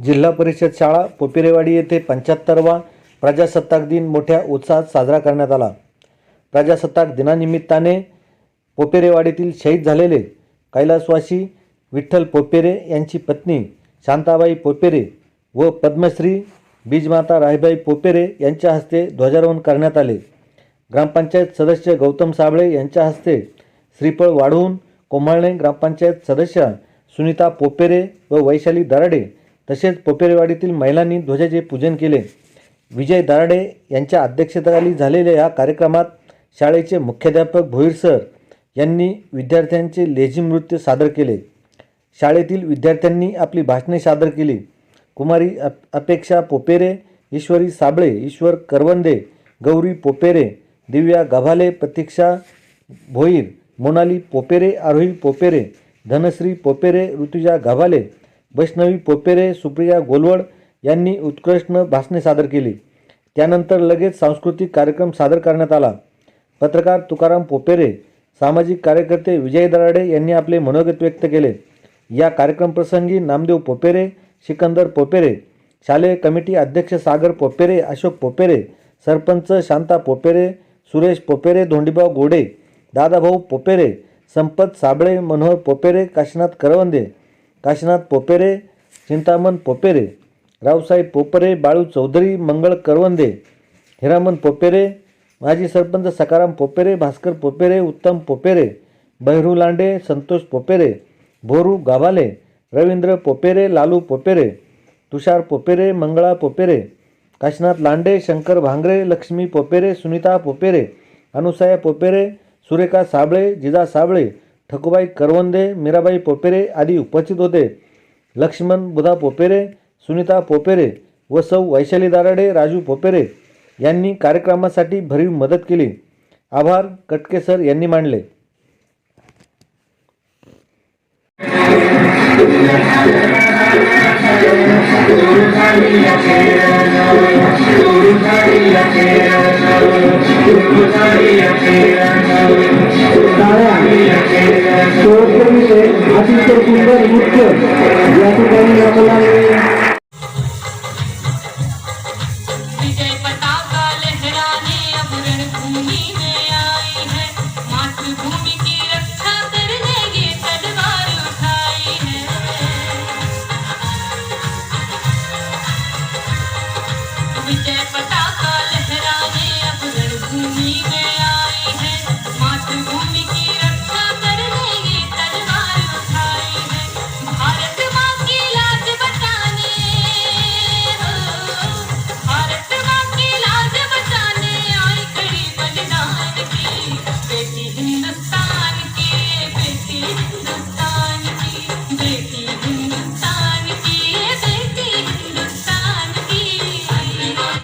जिल्हा परिषद शाळा पोपेरेवाडी येथे पंच्याहत्तरवा प्रजासत्ताक दिन मोठ्या उत्साहात साजरा करण्यात आला. प्रजासत्ताक दिनानिमित्ताने पोपेरेवाडीतील शहीद झालेले कैलासवासी विठ्ठल पोपेरे यांची पत्नी शांताबाई पोपेरे व पद्मश्री बीजमाता राहीबाई पोपेरे यांच्या हस्ते ध्वजारोहण करण्यात आले. ग्रामपंचायत सदस्य गौतम साबळे यांच्या हस्ते श्रीफळ वाढवून कोंभाळणे ग्रामपंचायत सदस्य सुनीता पोपेरे व वैशाली दराडे तसेच पोपेरेवाडीतील महिलांनी ध्वजाचे पूजन केले. विजय दराडे यांच्या अध्यक्षतेखाली झालेल्या या कार्यक्रमात शाळेचे मुख्याध्यापक भोईर सर यांनी विद्यार्थ्यांचे लेझिम नृत्य सादर केले. शाळेतील विद्यार्थ्यांनी आपली भाषणे सादर केली. कुमारी अप अपेक्षा पोपेरे ईश्वरी साबळे ईश्वर करवंदे गौरी पोपेरे दिव्या गभाले प्रतीक्षा भोईर मोनाली पोपेरे आरोही पोपेरे धनश्री पोपेरे ऋतुजा गभाले वैष्णवी पोपेरे सुप्रिया गोलवड यांनी उत्कृष्ट भाषणे सादर केली. त्यानंतर लगेच सांस्कृतिक कार्यक्रम सादर करण्यात आला. पत्रकार तुकाराम पोपेरे सामाजिक कार्यकर्ते विजय दराडे यांनी आपले मनोगत व्यक्त केले. या कार्यक्रमप्रसंगी नामदेव पोपेरे सिकंदर पोपेरे शालेय कमिटी अध्यक्ष सागर पोपेरे अशोक पोपेरे सरपंच शांता पोपेरे सुरेश पोपेरे धोंडीभाऊ गोडे दादाभाऊ पोपेरे संपत साबळे मनोहर पोपेरे काशीनाथ करवंदे काशीनाथ पोपेरे चिंतामण पोपेरे रावसाहेब पोपरे बाळू चौधरी मंगळ करवंदे हिरामन पोपेरे माजी सरपंच सकाराम पोपेरे भास्कर पोपेरे उत्तम पोपेरे बहिरू लांडे संतोष पोपेरे भोरू गाभाले रवींद्र पोपेरे लालू पोपेरे तुषार पोपेरे मंगळा पोपेरे काशीनाथ लांडे शंकर भांगरे लक्ष्मी पोपेरे सुनीता पोपेरे अनुसया पोपेरे सुरेखा साबळे जिजा साबळे ठकूबाई करवंदे मीराबाई पोपेरे आदी उपस्थित होते. लक्ष्मण बुधा पोपेरे सुनीता पोपेरे व सौ वैशाली दाराडे राजू पोपेरे यांनी कार्यक्रमासाठी भरीव मदत केली. आभार कटके सर यांनी मांडले. যে এত